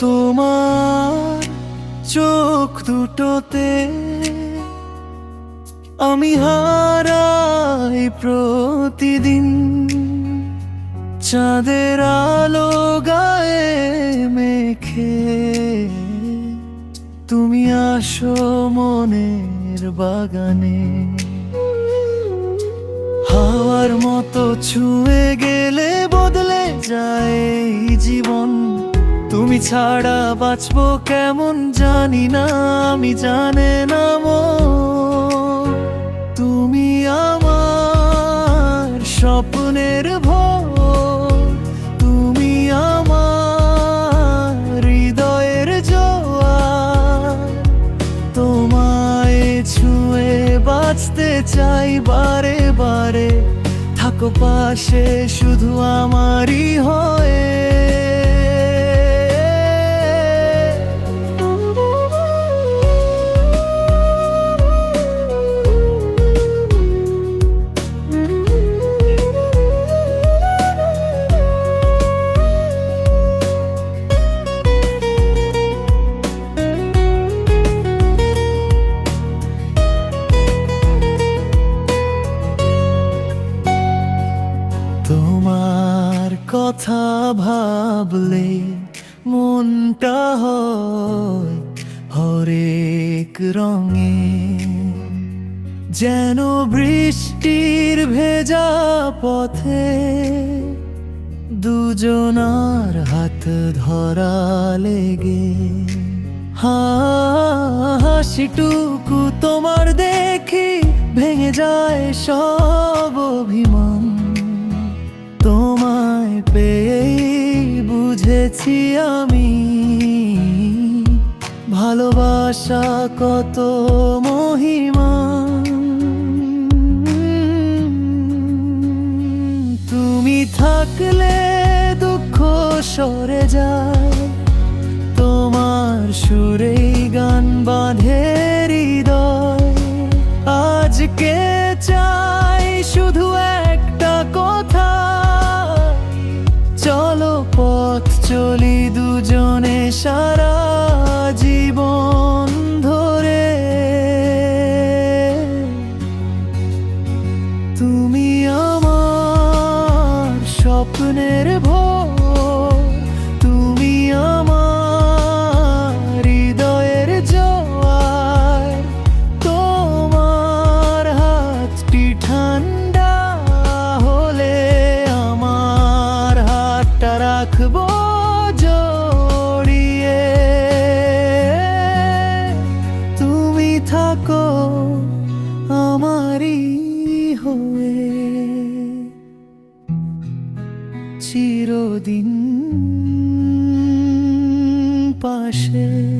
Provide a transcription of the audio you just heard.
তোমার চোখ দুটোতে আমি হারাই প্রতিদিন। চাঁদের আলো গায়ে মেখে তুমি আসো মনের বাগানে। হাওয়ার মতো ছুঁয়ে গেলে বদলে তুমি ছাড়া বাঁচবো কেমন জানি না, আমি জানে না। তুমি আমার স্বপ্নের ভোর। তুমি আমার হৃদয়ের জোয়ার। তোমায় ছুঁয়ে বাঁচতে চাই বারে বারে। থাকো পাশে, শুধু আমারই হয়ে। তোমার কথা ভাবলে মনটা হয় হরেক রঙে। যেন বৃষ্টির ভেজা পথে দুজনার হাত ধরা লেগে। হাসিটুকু তোমার দেখি ভেঙে যায় সব অভিমান। পেয়েই বুঝেছি আমি। ভালোবাসা কত মহিমা। তুমি থাকলে দুঃখ সরে যায়। তোমার সুরেই চলি দুজনে সারা জীবন ধরে। তুমি আমার স্বপ্নের ভোর চিরদিন পাশে।